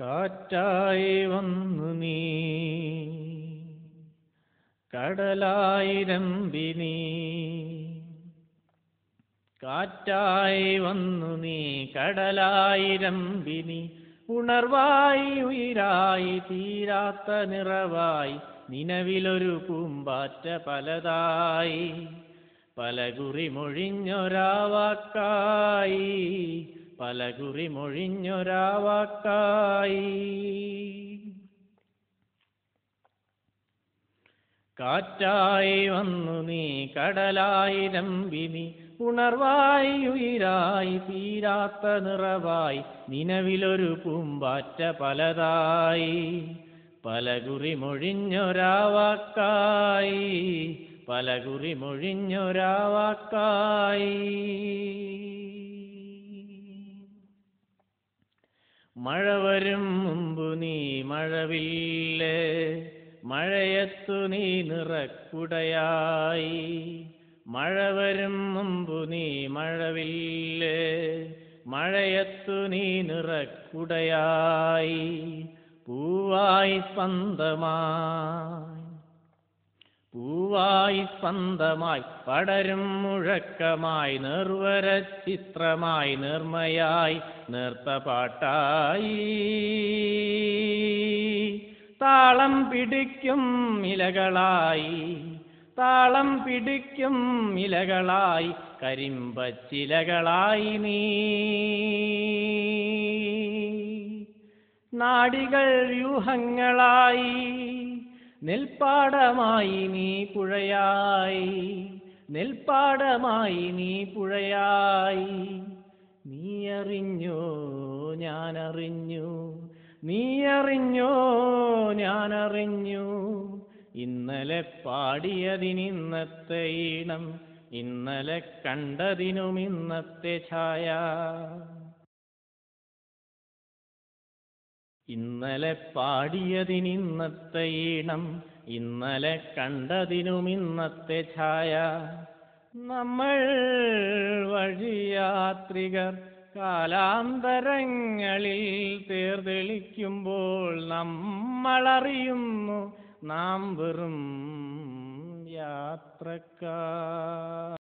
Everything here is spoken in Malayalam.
കാറ്റായി വന്നു നീ. കടലായിരമ്പിനി കാറ്റായി വന്നു നീ കടലായിരമ്പിനി ഉണർവായി ഉയിരായി തീരാത്ത നിറവായി നിലവിലൊരു പൂമ്പാറ്റ പലതായി. പല കുറി മൊഴിഞ്ഞൊരാവാക്കായി. പലകുറി മൊഴിഞ്ഞൊരാവാക്കായി കാറ്റായി വന്നു നീ കടലായി രമ്പിനി ഉണർവായി ഉയിരായി തീരാത്ത നിറവായി നിലവിലൊരു പൂമ്പാറ്റ പലതായി. പലകുറി മൊഴിഞ്ഞൊരാവാക്കായി പലകുറി മൊഴിഞ്ഞൊരാവാക്കായി മഴ വരും മുമ്പു നീ മഴവില്ലേ? മഴയത്തു നീ നിറക്കുടയായി. മഴ വരും മുമ്പു നീ മഴവില്ലേ? മഴയത്തു നീ നിറക്കുടയായി. പൂവായി സ്പന്ദമായി പൂവായി സ്വന്തമായി പടരും മുഴക്കമായി നിർവര ചിത്രമായി നിർമ്മയായി നിർത്തപാട്ടായി താളം പിടിക്കും ഇലകളായി താളം പിടിക്കും ഇലകളായി കരിമ്പച്ചിലകളായി നീ. നാടികൾ വ്യൂഹങ്ങളായി നെൽപ്പാടമായി നീ പുഴയായി നെൽപ്പാടമായി നീ പുഴയായി. നീ അറിഞ്ഞോ ഞാനറിഞ്ഞു നീ അറിഞ്ഞോ ഞാനറിഞ്ഞു. ഇന്നലെ പാടിയതിനിന്നത്തെ ഈണം ഇന്നലെ കണ്ടതിനും ഇന്നത്തെ ഛായ. ഇന്നലെ പാടിയതിനിന്നത്തെ ഈണം ഇന്നലെ കണ്ടതിനും ഇന്നത്തെ ഛായ. നമ്മൾ വഴിയാത്രികർ കാലാന്തരങ്ങളിൽ തേർതെളിക്കുമ്പോൾ നമ്മളറിയുന്നു നാം വെറും യാത്രക്കാർ.